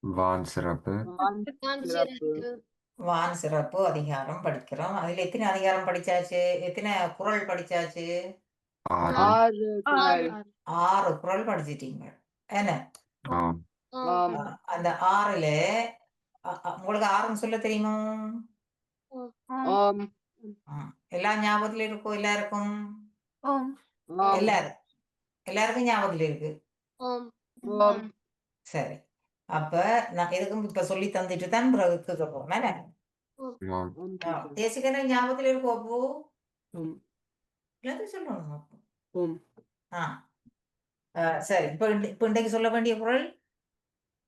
வான் சிறப்பு. வான் சிறப்பு. அதிகாரம் படிக்கிறோம். அதுல எத்தனை அதிகாரம் படிச்சாச்சு? எத்தனை குறள் படிச்சாச்சு? ஆறு. ஆறு குரல் படிச்சிட்டீங்க. என்ன? அந்த ஆறுல உங்களுக்கு ஆறுன்னு சொல்ல தெரியுமா. எல்லா ஞாபகத்துல இருக்கோ? எல்லாருக்கும்? எல்லாரும். எல்லாருக்கும் ஞாபகத்துல இருக்கு? சரி. அப்ப நான் எதுக்கும் இப்ப சொல்லி தந்துட்டு தான் பிறகு கேட்க ஆ, தேசிகன ஞாபகத்துல இருக்கோ அப்போ? எல்லாத்தையும் சொல்லணும் அப்போ. ஆ. சரி. இப்ப இப்ப இன்றைக்கு சொல்ல வேண்டிய குறள்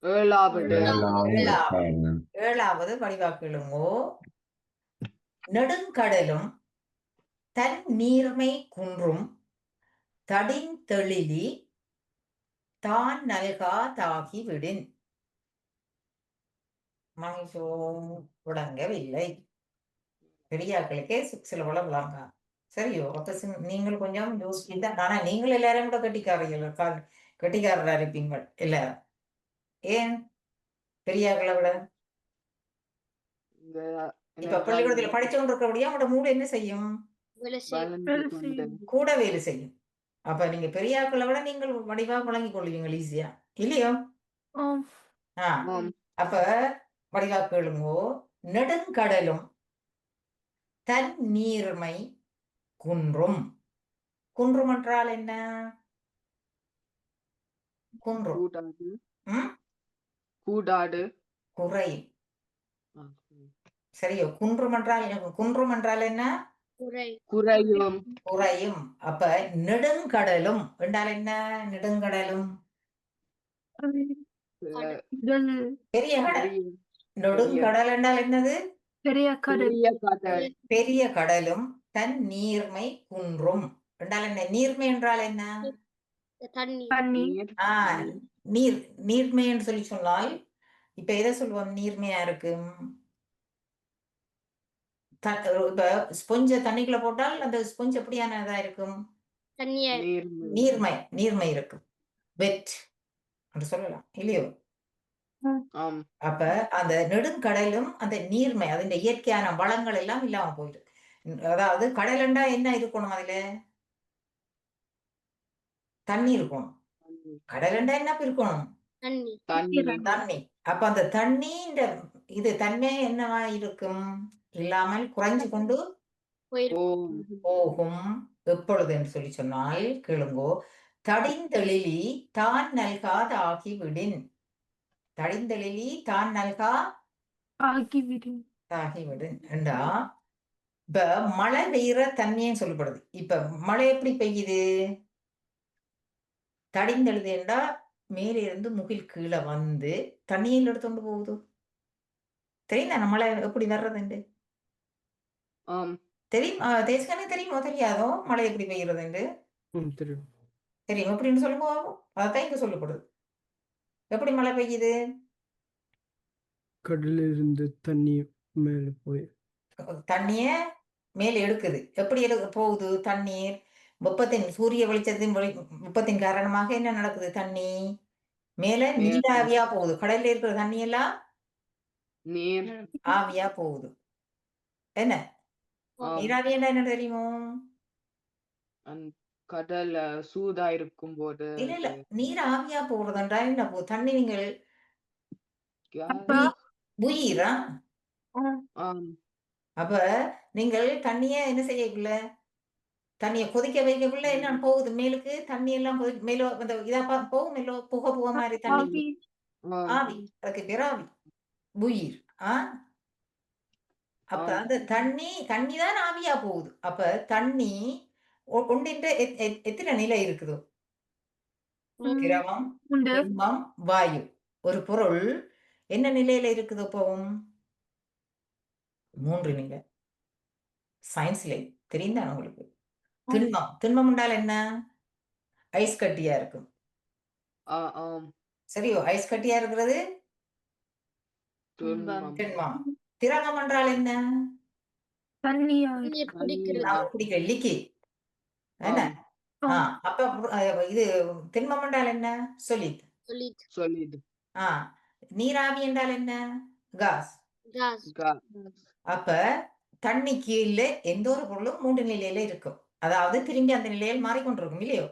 ஏழாவது. ஏழாவது. ஏழாவது. பாடல். ஏழாவது வடிவாக்கிழுங்கோ நெடுங்கடலும் தன் நீர்மை குன்றும் தடின் தெளிலி தான் நல்கா தாகி விடின் மனுஷோ விளங்கவில்லை பெரியாக்களுக்கே சி- சில பல விளங்க சரியோ அப்ப சி- நீங்கள் கொஞ்சம் யோசிச்சு ஆனா நீங்கள் எல்லாரும் கூட கட்டிக்காரர்கள் கா- கட்டிக்காரரா இருப்பீங்க எல்லாரும் ஏன்? பெரியாக்களை விட? இப்ப பள்ளிக்கூடத்துல படிச்சு கொண்டிருக்கிறபடியா அவங்களோட மூளை என்ன செய்யும்? கூட வேலை செய்யும். அப்ப நீங்க பெரியாக்களை விட நீங்கள் வடிவா வழங்கிக் கொள்வீங்க ஈஸியா இல்லையோ? ஆ. ஆம். அப்ப வடிவா கேளுங்கோ நெடுங்கடலும் தன் நீர்மை குன்றும். குன்றும் என்றால் என்ன? குன்றும். குறையும் ஆ, சரியோ? குன்றும் என்றால்? குன்றும் என்றால் என்ன? குறை. குறையும். குறையும். அப்ப நெடுங்கடலும் என்றால் என்ன? நெடுங்கடலும். பெரிய கடல். பெரிய நெடுங்கடல் என்றால் என்னது? பெரிய கடல். பெரிய கடலும் தன் நீர்மை குன்றும். என்றால் என்ன? நீர்மை என்றால் என்ன? தண்ணி நீர் ஆ நீர் நீர்மை என்று சொல்லி சொன்னால் இப்ப எதை சொல்லுவோம் நீர்மையா இருக்கு த- இப்ப ஸ்பொஞ்ச தண்ணிக்குள்ள போட்டால் அந்த ஸ்பொஞ்ச் எப்படியானதா இருக்கும்? நீர்மை நீர்மை இருக்கும். வெட். என்று சொல்லலாம். இல்லையோ? அப்ப அந்த நெடுங்கடலும் அந்த நீர்மை அதன் இயற்கையான வளங்கள் எல்லாம் இல்லாம போயிடும் அதாவது கடலண்டா என்ன இருக்கணும் அதுல? தண்ணி இருக்கணும். கடலண்டா என்ன இருக்கணும்? தண்ணி. தண்ணி. தண்ணி அப்ப அந்த தண்ணி இந்த இது தன்மை என்னவா இருக்கும்? இல்லாமல் குறைஞ்சு கொண்டு போகும். எப்பொழுது என்று சொல்லி சொன்னால் கேளுங்கோ தடிந்தெழிலி தான் நல்காத ஆகி விடின் தடிந்தெழிலி தான் நல்கா? ஆகிவிடும் என்றா இப்ப மழை பெய்யுற தன்மையும் சொல்லப்படுது. இப்ப மழை எப்படி பெய்யுது? தடிந்தெழுது என்றா மேலே இருந்து முகில் கீழே வந்து தண்ணியில் எடுத்துட்டு போகுது. தெரியுதா மழை எப்படி வர்றதுண்டு? தெரியும் தேசக்கனே தெரியுமோ தெரியாதோ? மழை எப்படி பெய்யுறதுண்டு? தெரியும். எப்படின்னு சொல்லுங்க. அதான் இங்க சொல்லப்படுது. எப்படி மழை பெய்யுது? கடலில் இருந்து தண்ணி மேலே போய். தண்ணிய மேலே எடுக்குது. எப்படி போகுது தண்ணீர்? வெப்பத்தின் சூரிய வெளிச்சத்தின் வெளி வெப்பத்தின் காரணமாக என்ன நடக்குது? தண்ணி மேல நீராவியா போகுது. கடல்ல இருக்கிற தண்ணி எல்லாம் நீர். ஆவியா போகுது. என்ன? ஆம். நீராவியா என்ன தெரியுமோ? கடல் சூதா இருக்கும் போது இல்ல. இல்ல நீர் ஆவியா போறதுன்றா என்ன போ- தண்ணி நீங்கள் உயிரா? அப்ப நீங்கள் தண்ணிய என்ன செய்யக்குள்ள தண்ணிய கொதிக்க வைக்கக்குள்ள என்ன போகுது? மேலுக்கு தண்ணி எல்லாம் கொதி மேலோ அந்த இதா போகும் மேலோ புகை புகை மாதிரி தண்ணி. ஆவி. அதுக்கு பேர் ஆவி. உயிர். ஆ? அப்ப. அந்த தண்ணி தண்ணி தான் ஆவியா போகுது. அப்ப தண்ணி ஒன்றின்ற எத்- எத்- எத்தனை நிலை இருக்குதோ? திரவம் திண்மம் வாயு. ஒரு பொருள் என்ன நிலையில இருக்குது இப்போவும்? மூன்று நிலை. சயின்ஸ்ல தெரியுதா உங்களுக்கு. திண்மம். திண்மம் என்றால் என்ன? ஐஸ் கட்டியா இருக்கும். சரியோ? ஐஸ் கட்டியா இருக்கிறது? துன்பம் திண்மம். திரவம் என்றால் என்ன? குடிக்கிற லிக்கி. என்ன? அப்ப இது திண்மம் என்றால் என்ன? சொல்லி சொல்லி சொல்லிது. ஆ நீராவி என்றால் என்ன? காஸ். அப்ப தண்ணி கீழ எந்த ஒரு பொருளும் மூன்று நிலையில இருக்கும். அதாவது திரும்பி அந்த நிலையில் மாறிக்கொண்டிருக்கும் இல்லையோ?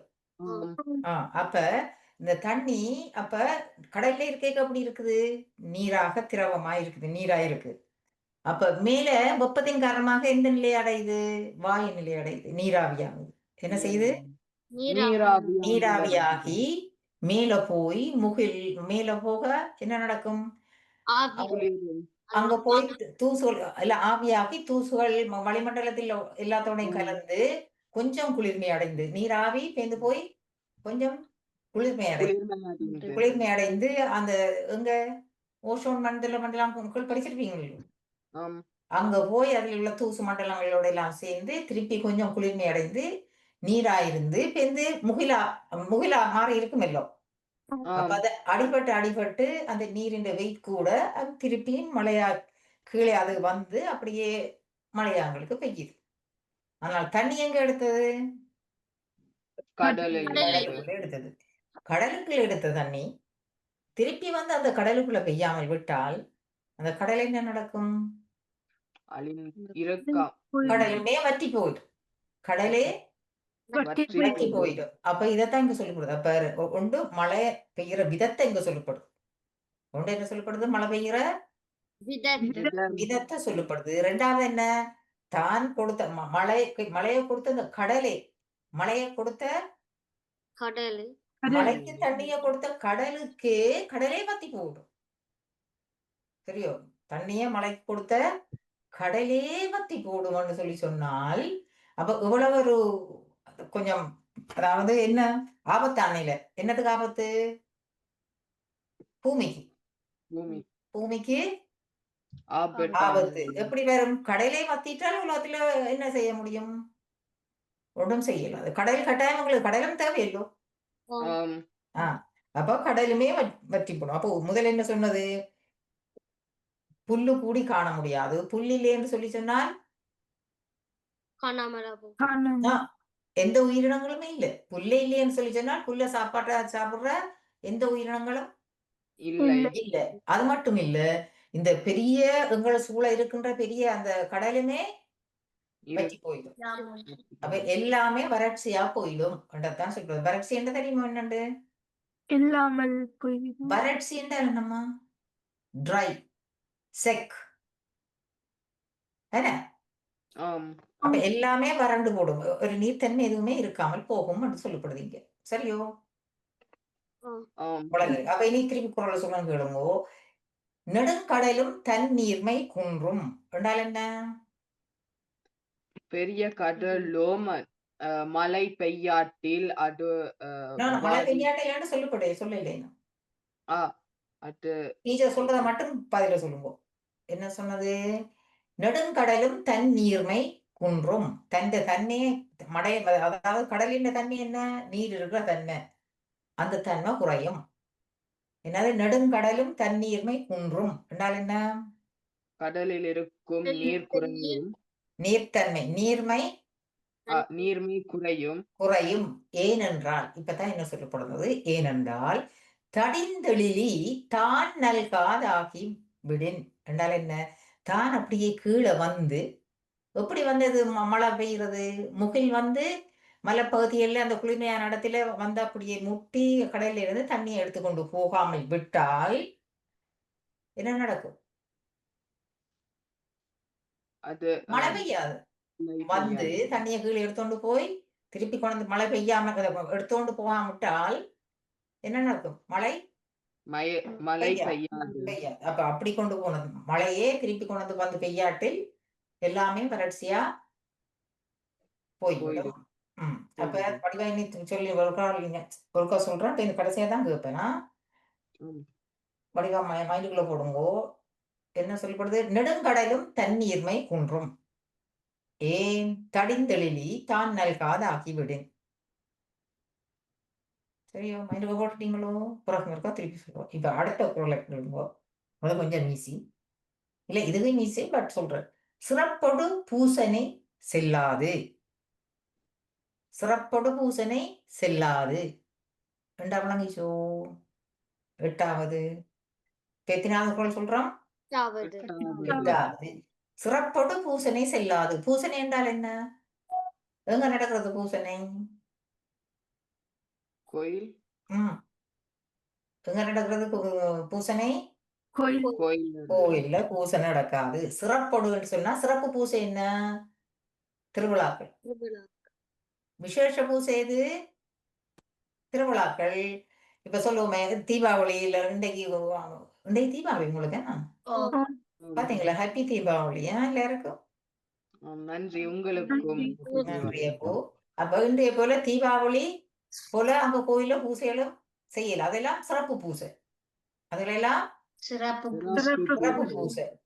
அப்ப இந்த தண்ணி அப்ப கடல்ல இருக்க எப்படி இருக்குது? நீராக திரவமா இருக்குது நீரா இருக்கு அப்ப மேல வெப்பத்தின் காரணமாக எந்த நிலை அடையுது? வாயு நிலை அடையுது நீராவியாகுது. என்ன செய்யுது நீரா நீராவி. நீராவியாகி மேல போய் முகில் மேல போக என்ன நடக்கும்? அங்க போய் தூசுகள் இல்ல ஆவியாகி தூசுகள் வளிமண்டலத்தில் எல்லாத்தோடையும். கலந்து கொஞ்சம் குளிர்மை அடைந்து நீராவி பேந்து போய் கொஞ்சம் குளிர்மை அடைந்து. குளிர்மை அடைந்து. அந்த எங்க? ஓசோன் மண்டல மண்டலம் படிச்சிருப்பீங்களோ? அங்க போய் அதில் உள்ள தூசு மண்டலங்களோட எல்லாம் சேர்ந்து திருப்பி கொஞ்சம் குளிர்மை அடைந்து நீராயிருந்து பேந்து முகிலா முகிலா மாறி இருக்குமல்லோ அப்ப um, அது அடிபட்டு அடிபட்டு அந்த நீரின் வெயிட் கூட அது திருப்பியும் மழையா கீழே அது வந்து அப்படியே மழையாங்களுக்கு பெய்யுது. ஆனால் தண்ணி எங்க எடுத்தது? எடுத்தது. கடலுக்குள்ள எடுத்த தண்ணி திருப்பி வந்து அந்த கடலுக்குள்ள பெய்யாமல் விட்டால் அந்த கடல் என்ன நடக்கும்? அழிந்து இருக்காம் கடலுமே வற்றி போயிடும் கடலே வற்றி போயிடும். அப்ப இதைத்தான் இங்க சொல்லப்படுது. அப்ப ஒன்று மழை பெய்யற விதத்தை இங்க சொல்லப்படுது. ஒன்று என்ன சொல்லப்படுது? மழை பெய்யற. விதத்தை. சொல்லப்படுது. ரெண்டாவது என்ன? தான் கொடுத்த மழை மழையை கொடுத்த அந்த கடலே மழையை கொடுத்த கடல். மழைக்கு தண்ணிய கொடுத்த கடலுக்கே கடலே வத்தி போடும். சரியோ தண்ணிய மழைக்கு கொடுத்த கடலே வத்தி போடும்னு சொல்லி சொன்னால் அப்ப இவ்வளவு ஒரு கொஞ்சம் அதாவது என்ன? ஆபத்தான நிலை என்னத்துக்கு ஆபத்து? பூமிக்கு. பூமி. பூமிக்கு ஆபத்து. ஆபத்து. எப்படி வரும்? கடலே வத்திட்டால் உலகத்துல என்ன செய்ய முடியும்? ஒன்றும் செய்யல அது கடல் கட்டாயம் உங்களுக்கு கடலும் தேவையில்லோ. um, அப்போ கடலுமே வற்- வற்றி போடும் அப்போ முதல்ல என்ன சொன்னது? புல்லு கூடி காண முடியாது. புல் இல்லைன்னு சொல்லி சொன்னால்? எந்த உயிரினங்களுமே இல்லை. புல்லே இல்லைன்னு சொல்லி சொன்னால் புல்ல சாப்பாட்ட சாப்பிடுற எந்த உயிரினங்களும் இல்லை. இல்ல. அது மட்டும் இல்ல. இந்த பெரிய எங்களை சூழ இருக்கின்ற பெரிய அந்த கடலுமே வற்றி போயிடும். அப்ப எல்லாமே வறட்சியா போயிடும். என்றதான் சொல்றது. வறட்சி என்ன தெரியுமா என்னண்டு? இல்லாமல் வறட்சி என்றால் என்னம்மா? ட்ரை செக் என்ன? um, அப்ப எல்லாமே வறண்டு போடும். ஒரு நீர்த்தன்மை எதுவுமே இருக்காமல் போகும் என்று சொல்லப்படுது இங்க. சரியோ? அப்ப இனி திருப்பி குரலை சொல்ல கேளுங்கோ. நெடுங்கடலும் தன் நீர்மை குன்றும். என்றால் என்ன? பெரிய கடலும் மழை பெய்யாட்டில் அது மழை வாரி- பெய்யாட்டையான்னு சொல்லப்படு. சொல்லலை ஆ, அது டீச்சர் சொல்றத மட்டும் பதில சொல்லுங்க. என்ன சொன்னது? நெடுங்கடலும் தன் நீர்மை குன்றும் தன் தன்மையை மடை அதாவது கடலின் தன்மை என்ன? நீர் இருக்கிற தன்மை. அந்த தன்மை குறையும். என்னது? நெடுங்கடலும் தண்ணீர்மை குன்றும். என்றால் என்ன? கடலில் இருக்கும் நீர் குறையும். நீர்த்தன்மை. நீர்மை நீர்மை குறையும். குறையும். ஏனென்றால் இப்பதான் என்ன சொல்லப்படுறது ஏனென்றால் தடிந்தெழிலி தான் நல்காதாகி விடின் என்றால் என்ன? தான் அப்படியே கீழே வந்து எப்படி வந்தது ம- மழை பெய்யுறது? முகில் வந்து மலைப்பகுதிகளில் அந்த குளிர்மையான இடத்துல வந்து அப்படியே முட்டி கடல்ல இருந்து தண்ணியை எடுத்துக்கொண்டு போகாமல் விட்டால் என்ன நடக்கும்? அது மழை பெய்யாது. வந்து. தண்ணியை கீழே எடுத்துகொண்டு போய் திருப்பி கொண்டு வந்து மழை பெய்யாம எடுத்துக்கொண்டு போகாம விட்டால் என்ன நடக்கும்? மழை மழை பெய்யாது. அப்ப அப்படி கொண்டு போனது. மழையே திருப்பி கொண்டு வந்து வந்து பெய்யாட்டில் எல்லாமே வறட்சியா போயிடும். ம். அப்ப போய்விடும். வடிவா இனி சொல்லி ஒருக்கா இல்லைங்க ஒருக்கா சொல்றேன். இப்ப இந்த கடைசியா தான் கேட்பேனா. வடிவா மைண்டுக்குள்ள போடுங்கோ. என்ன சொல்லப்படுது? நெடுங்கடலும் தண்ணீர்மை குன்றும். ஏன் தடிந்தெழிலி தான் நல்காத ஆகிவிடும். சரியோ மைண்டுக்கு போட்டுட்டீங்களோ? பிறகு இருக்கா திருப்பி சொல்லுவோம் இப்ப அடுத்த குரலை கேளுங்கோ. அது கொஞ்சம் ஈஸி இல்ல இதுவும் ஈஸி பட் சொல்றேன். சிறப்பொடு பூசனை செல்லாது. சிறப்பொடு பூசனை செல்லாது. ரெண்டாம் விளங்கிச்சோ எட்டாவது. எத்தனாவது குரல் சொல்றோம். எட்டாவது. சிறப்போடு பூசனை செல்லாது. பூசனை என்றால் என்ன? எங்க நடக்கிறது பூசனை? கோயில். ம். எங்க நடக்கிறது பூசனை? கோயில்? கோயில். கோயில்ல. பூசை நடக்காது. சிறப்பொடுன்னு சொன்னா சிறப்பு பூசை என்ன? திருவிழாக்கள். திருவிழா விசேஷ பூசை எது? திருவிழாக்கள். இப்ப சொல்லுவோமே தீபாவளியில இன்றைக்கு இன்றைக்கு தீபாவளி உங்களுக்கு? பாத்தீங்களா? ஹாப்பி தீபாவளி. ஏன் எல்லாருக்கும்? நன்றி உங்களுக்கும். நன்றி. அப்போ அப்ப இன்றைய போல தீபாவளி போல அங்க கோயில்ல பூசைகளும் செய்யல அதெல்லாம் சிறப்பு பூசை. அதுல சிறப்பு சிறப்பு சிறப்பு பூசை.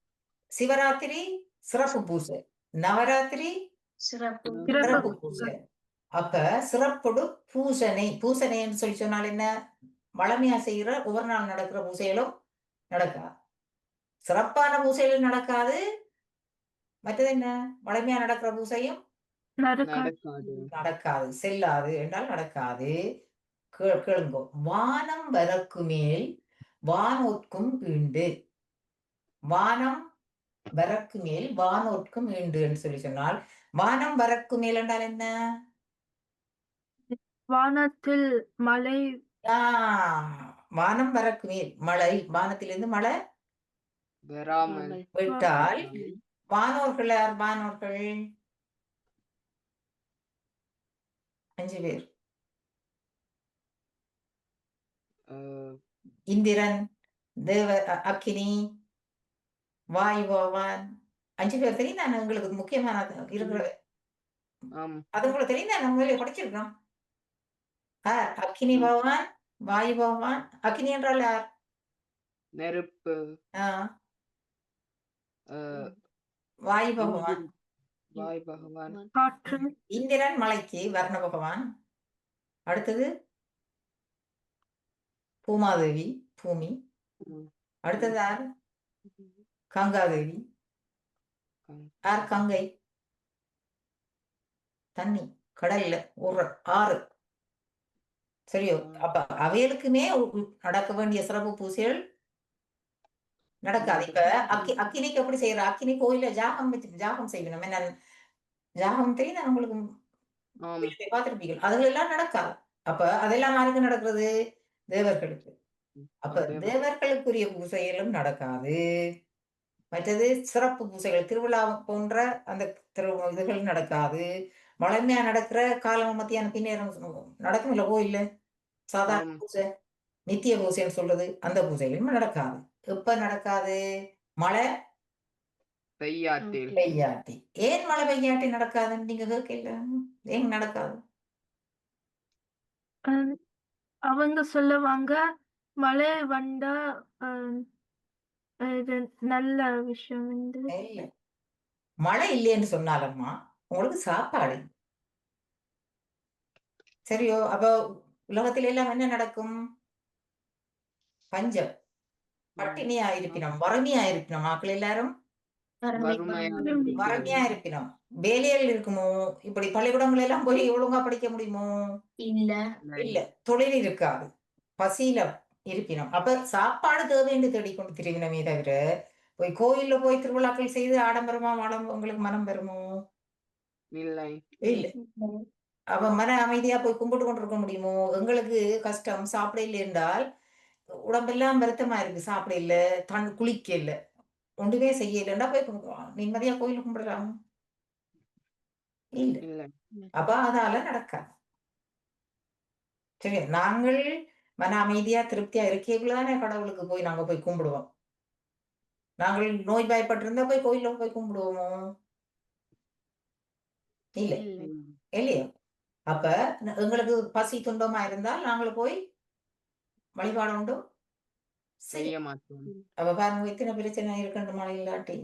சிவராத்திரி சிறப்பு பூசை. நவராத்திரி சிறப்பு சிறப்பு பூசை. அப்ப சிறப்போடு பூசனை. பூசனைன்னு சொல்லி சொன்னால் என்ன? வளமையா செய்யற ஒவ்வொரு நாள் நடக்கிற பூசைகளும் நடக்காது. சிறப்பான பூசைகளும் நடக்காது. மற்றது என்ன? வளமையா நடக்கிற பூசையும் நடக்காது. செல்லாது என்றால் நடக்காது. கே- கேளுங்கோ. வானம் வரக்கு மேல் வானோர்க்கும் ஈண்டு. வானம் வரக்கு மேல் வானோர்க்கும் ஈண்டு என்று சொல்லி சொன்னால் வானம் வரக்கு மேல் என்றால் என்ன? வானத்தில் மழை. ஆ, வானம் வரக்கு மேல் மழை. வானத்திலிருந்து மழை விட்டால் வானோர்கள் யார்? வானோர்கள். அஞ்சு பேர். இந்திரன் தேவ அக்கினி வாயு பகவான் அஞ்சு பேர் தெரியும் தானே உங்களுக்கு முக்கியமான இருக்கிற? ஆம். அது உங்களுக்கு தெரியும் தானே? உங்களே படிச்சிருக்கோம் ஆ, அக்கினி பகவான் வாயு பகவான் அக்கினி என்றால் யார்? நெருப்பு. வாயு பகவான் வாய் பகவான் காற்று. இந்திரன் மலைக்கு வர்ண பகவான். அடுத்தது பூமாதேவி பூமி. அடுத்தது யார்? கங்காதேவி. யார் கங்கை? தண்ணி கடல்ல ஒரு ஆறு. சரியோ? அப்ப அவைகளுக்குமே நடக்க வேண்டிய சிறப்பு பூசைகள் நடக்காது. இப்ப அக்கி அக்கினிக்கு எப்படி செய்யற? அக்கினி கோயில்ல ஜாகம் வச்சு ஜாகம் செய்யணும். என்ன ஜாகம் தெரியும் உங்களுக்கு? பார்த்திருப்பீங்க அதுகள் எல்லாம் நடக்காது. அப்ப அதெல்லாம் யாருக்கு நடக்கிறது? தேவர்களுக்கு. அப்ப தேவ- தேவர்களுக்குரிய பூசைகளும் நடக்காது. மற்றது சிறப்பு பூசைகள் திருவிழா போன்ற அந்த திரு இதுகள் நடக்காது. வளமையா நடக்கிற காலம் மத்தியான பின்னேரம் நடக்கும் இல்ல கோயில்ல? சாதாரண. பூசை நித்திய பூசைன்னு சொல்றது அந்த பூசைகளும் நடக்காது. எப்ப நடக்காது? மழை? பெய்யாட்டில். பெய்யாட்டி ஏன் மழை பெய்யாட்டி நடக்காதுன்னு நீங்க கேட்கல? ஏன் நடக்காது? அவங்க சொல்லுவாங்க மழை வந்தா அஹ், இது நல்ல விஷயம் என்று இல்ல மழை இல்லைன்னு சொன்னாலம்மா உங்களுக்கு சாப்பாடு. சரியோ அப்ப உலகத்தில எல்லாம் என்ன நடக்கும்? பஞ்சம். பட்டினியா இருப்பினோம் வறுமையா இருப்பினோம் மக்கள் எல்லாரும். வறுமையா இருப்பினோம் வேலைகள் இருக்குமோ? இப்படி பள்ளிக்கூடங்கள் எல்லாம் போய் ஒழுங்கா படிக்க முடியுமோ? இல்ல. இல்ல. தொழில் இருக்காது. பசியில இருப்பினோம் அப்ப சாப்பாடு தேவைன்னு தேடிக்கொண்டு திரும்பினமே தவிர போய் கோயில்ல போய் திருவிழாக்கள் செய்து ஆடம்பரமா மனம் உங்களுக்கு மனம் வருமோ? இல்லை. இல்ல. அப்ப மன அமைதியா போய் கும்பிட்டு கொண்டிருக்க முடியுமோ? எங்களுக்கு கஷ்டம். சாப்பிட இல்லை என்றால் உடம்பெல்லாம் வருத்தமா இருக்கு. சாப்பிட இல்ல தன் குளிக்க இல்ல ஒன்றுமே செய்ய இல்லைன்னா போய் கு- நிம்மதியா கோயில் கும்பிடலாம்? இல்ல. அப்ப அதால நடக்காது. சரி நாங்கள் மன அமைதியா திருப்தியா இருக்கேக்குள்ளதானே கடவுளுக்கு போய் நாங்க போய் கும்பிடுவோம். நாங்கள் நோய் பயப்பட்டிருந்தா போய் கோயில்ல போய் கும்பிடுவோமோ? இல்ல. இல்லையா? அப்ப எங்களுக்கு பசி துன்பமா இருந்தால் நாங்கள் போய் வழிபாடு உண்டு. செய்ய மாட்டோம். அப்ப பாருங்க எத்தனை பிரச்சனை இருக்குன்ற மழை இல்லாட்டி?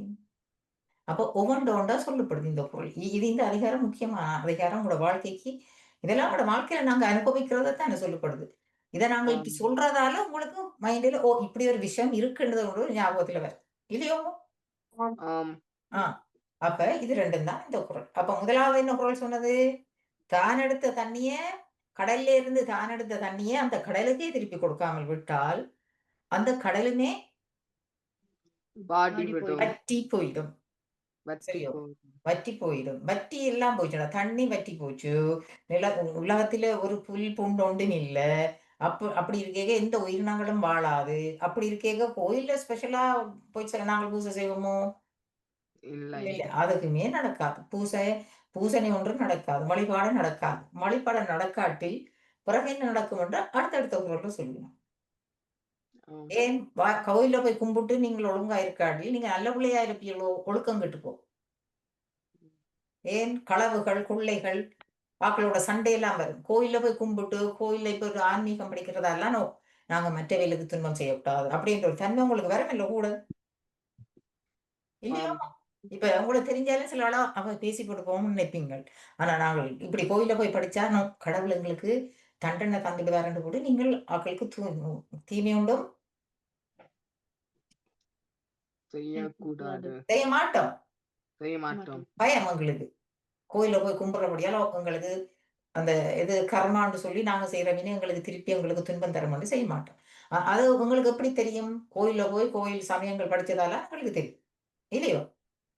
அப்போ ஒவ்வொன்றோண்டா சொல்லப்படுது இந்த பொருள். இது இந்த அதிகாரம் முக்கியமான அதிகாரம் உங்களோட வாழ்க்கைக்கு இதெல்லாம் உங்களோட வாழ்க்கையில நாங்க அனுபவிக்கிறத தான் சொல்லப்படுது. இதை நாங்க இப்படி. சொல்றதால உங்களுக்கு மைண்ட்ல ஓ இப்படி ஒரு விஷயம் இருக்குன்றது ஒரு ஞாபகத்துல வரும். இல்லையோ? ஆம். ஆ அப்ப இது ரெண்டும் தான் இந்த குரல். அப்ப முதலாவது என்ன குரல் சொன்னது? தான் எடுத்த தண்ணிய கடல்ல இருந்து தான் எடுத்த தண்ணிய அந்த கடலுக்கே திருப்பி கொடுக்காமல் விட்டால் அந்த கடலுமே வற்றி போயிடும். வற்றி சரியோ? போகும் வற்றி போயிடும். வற்றி எல்லாம் போச்சுடா தண்ணி வற்றி போச்சு. நில உலகத்துல ஒரு புல் பூண்டு ஒன்றும் இல்ல அப்ப அப்படி இருக்கேக எந்த உயிரினங்களும் வாழாது. அப்படி இருக்கேக கோயில்ல ஸ்பெஷலா போய் நாங்கள் பூஜை செய்வோமோ? இல்லை அதுக்குமே நடக்காது. பூசை பூசணி ஒன்றும் நடக்காது. வழிபாடு நடக்காது. வழிபாடு நடக்காட்டில் பிறகு என்ன நடக்கும் என்று அடுத்தடுத்த குரல்ல சொல்லுவோம். ஏன் வா- கோயில்ல போய் கும்பிட்டு நீங்கள் ஒழுங்கா இருக்காட்டில் நீங்க நல்ல பிள்ளையா இருப்பீங்களோ ஒழுக்கம் கெட்டுப்போ ஏன் களவுகள் கொள்ளைகள் வாக்களோட சண்டையெல்லாம் வரும். கோயில்ல போய் கும்பிட்டு கோயில்ல இப்ப ஒரு ஆன்மீகம் படிக்கிறதெல்லாம் நோ நாங்க மற்றவைகளுக்கு துன்பம் செய்யக்கூடாது. அப்படின்ற ஒரு தன்மை உங்களுக்கு வரும் இல்ல கூட? இல்லையா. இப்ப உங்களுக்கு தெரிஞ்சாலும் சில ஆளா அவ பேசி போட்டு போகணும்னு நினைப்பீங்கள். ஆனா நாங்கள் இப்படி கோயில்ல போய் படிச்சா நோ கடவுள் எங்களுக்கு தண்டனை தந்துடுவாருன்னு கூட நீங்கள் ஆக்களுக்கு தூ- தீமை உண்டும் செய்யக்கூடாது. செய்ய மாட்டோம் செய்ய மாட்டோம் பயம் எங்களுக்கு. கோயில்ல போய் கும்பிடுறபடியால எங்களுக்கு அந்த இது கர்மான்னு சொல்லி நாங்க செய்யற வினை எங்களுக்கு திருப்பி எங்களுக்கு துன்பம் தரமான்னு செய்ய மாட்டோம் அது உங்களுக்கு எப்படி தெரியும்? கோயில்ல போய் கோயில் சமயங்கள் படிச்சதால எங்களுக்கு தெரியும். இல்லையோ?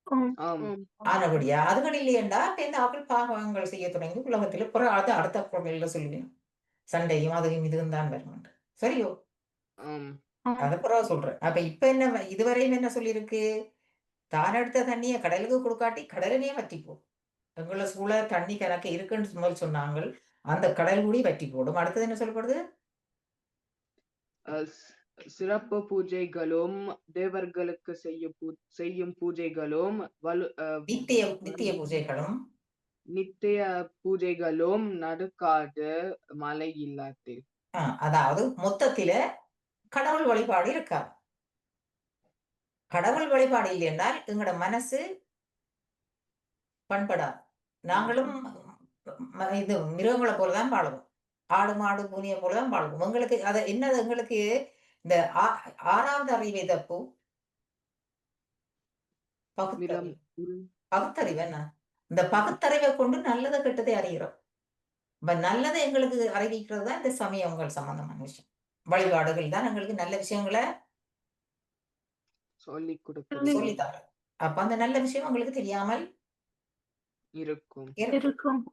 ஆம். ஆம். ஆனபடியா அதுகள் இல்லையண்டா? இந்த ஆக்கள் பாகங்கள் செய்ய தொடங்கி உலகத்துல பிறகு அது அடுத்த குரல்ல சொல்லுவேன். சண்டையும் அதுவும் இதுவும் தான் வரும் சரியோ? அத பிறகு சொல்றேன். அப்ப இப்ப என்ன இதுவரையும் என்ன சொல்லியிருக்கு? தான் எடுத்த தண்ணியை கடலுக்கு கொடுக்காட்டி கடலுமே வற்றி போகும் எங்களை சூழ தண்ணி கணக்கு இருக்குன்னு முதல் சொன்னாங்க அந்த கடல் கூடி வற்றி போடும். அடுத்தது என்ன சொல்லப்படுது? சிறப்பு பூஜைகளும் தேவர்களுக்கு செய்ய பூ- செய்யும் பூஜைகளும் வலு நித்திய நித்திய பூஜைகளும். நித்திய பூஜைகளும் நடுக்காடு மழை இல்லாத்தில் ஆ, அதாவது மொத்தத்தில கடவுள் வழிபாடு இருக்காது. கடவுள் வழிபாடு இல்லை என்றால் எங்களோட மனசு பண்படாது. நாங்களும் இது மிருகங்களை போலதான் வாழுவோம். ஆடு மாடு பூனியை போலதான் வாழுவோம். உங்களுக்கு அது என்னது எங்களுக்கு இந்த ஆறாவது அறிவை தப்பு பகுத்தறிவு. பகுத்தறிவு என்ன? இந்த பகுத்தறிவை கொண்டு நல்லதை கெட்டதை அறிகிறோம். இப்ப நல்லதை எங்களுக்கு அறிவிக்கிறது தான் இந்த சமயங்கள் சம்பந்தமான விஷயம். வழிபாடுகள் தான் எங்களுக்கு நல்ல விஷயங்களை சொல்லிக் கொடுப்பது சொல்லி- சொல்லித்தாரு அப்ப அந்த நல்ல விஷயம் உங்களுக்கு தெரியாமல் இருக்கும். இருக்கும்.